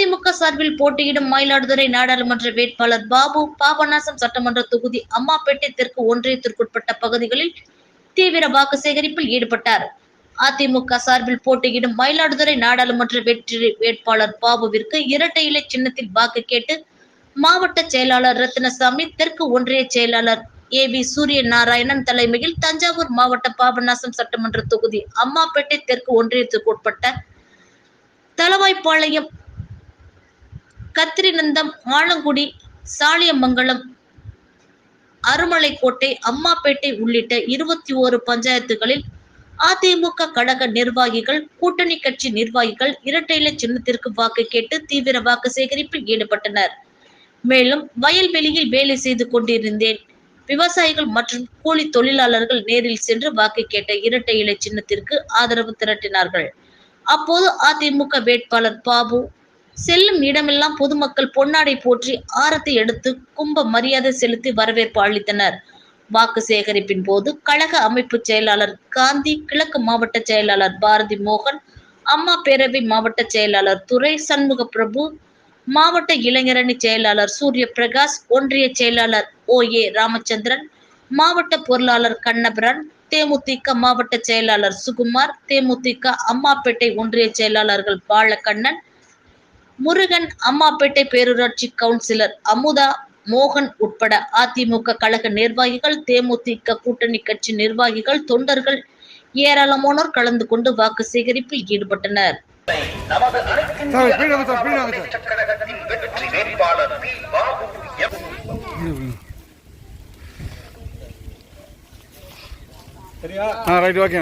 அதிமுக சார்பில் போட்டியிடும் மயிலாடுதுறை நாடாளுமன்ற வேட்பாளர் பாபு பாபநாசம் சட்டமன்ற தொகுதி அம்மாப்பேட்டை தெற்கு ஒன்றியத்திற்குட்பட்ட பகுதிகளில் தீவிர வாக்கு சேகரிப்பில் ஈடுபட்டார். அதிமுக சார்பில் போட்டியிடும் மயிலாடுதுறை நாடாளுமன்ற வெற்றி வேட்பாளர் பாபுவிற்கு இரட்டை இலை சின்னத்தில் வாக்கு கேட்டு மாவட்ட செயலாளர் ரத்னசாமி தெற்கு ஒன்றிய செயலாளர் ஏ வி சூரிய நாராயணன் தலைமையில் தஞ்சாவூர் மாவட்ட பாபநாசம் சட்டமன்ற தொகுதி அம்மாப்பேட்டை தெற்கு ஒன்றியத்திற்குட்பட்ட தளவாய்ப்பாளையம் கத்திரிநந்தம் ஆலங்குடி சாலியமங்கலம் அருமலைக்கோட்டை அம்மாப்பேட்டை உள்ளிட்ட இருபத்தி ஓரு பஞ்சாயத்துகளில் அதிமுக கழக நிர்வாகிகள் கூட்டணி கட்சி நிர்வாகிகள் இரட்டை இலை சின்னத்திற்கு வாக்கு கேட்டு தீவிர வாக்கு சேகரிப்பில் ஈடுபட்டனர். மேலும் வயல்வெளியில் வேலை செய்து கொண்டிருந்தேன். விவசாயிகள் மற்றும் கூலி தொழிலாளர்கள் நேரில் சென்று வாக்கு கேட்ட இரட்டை இலை சின்னத்திற்கு ஆதரவு திரட்டினார்கள். அப்போது அதிமுக வேட்பாளர் பாபு செல்லும் இடமெல்லாம் பொதுமக்கள் பொன்னாடை போற்றி ஆரத்தை எடுத்து கும்ப மரியாதை செலுத்தி வரவேற்பு அளித்தனர். வாக்கு சேகரிப்பின் போது கழக அமைப்பு செயலாளர் காந்தி கிழக்கு மாவட்ட செயலாளர் பாரதி மோகன் அம்மா பேரவை மாவட்ட செயலாளர் துரை சண்முக பிரபு மாவட்ட இளைஞரணி செயலாளர் சூரிய பிரகாஷ் ஒன்றிய செயலாளர் ஓ ஏ ராமச்சந்திரன் மாவட்ட பொருளாளர் கண்ணபிரன் தேமுதிக மாவட்ட செயலாளர் சுகுமார் தேமுதிக அம்மாப்பேட்டை ஒன்றிய செயலாளர்கள் பாலகண்ணன் முருகன் அம்மாப்பேட்டை பேரூராட்சி கவுன்சிலர் அமுதா மோகன் உட்பட அதிமுக கழக நிர்வாகிகள் தேமுதிக கூட்டணி கட்சி நிர்வாகிகள் தொண்டர்கள் ஏராளமானோர் கலந்து கொண்டு வாக்கு சேகரிப்பில் ஈடுபட்டனர் நமது அனைத்து சார், பின்னாடி வாங்க சார், பின்னாடி வாங்க சார். முன்னேற்றக் கழகத்தின் வெற்றி வேட்பாளர் P Babu M ah right okay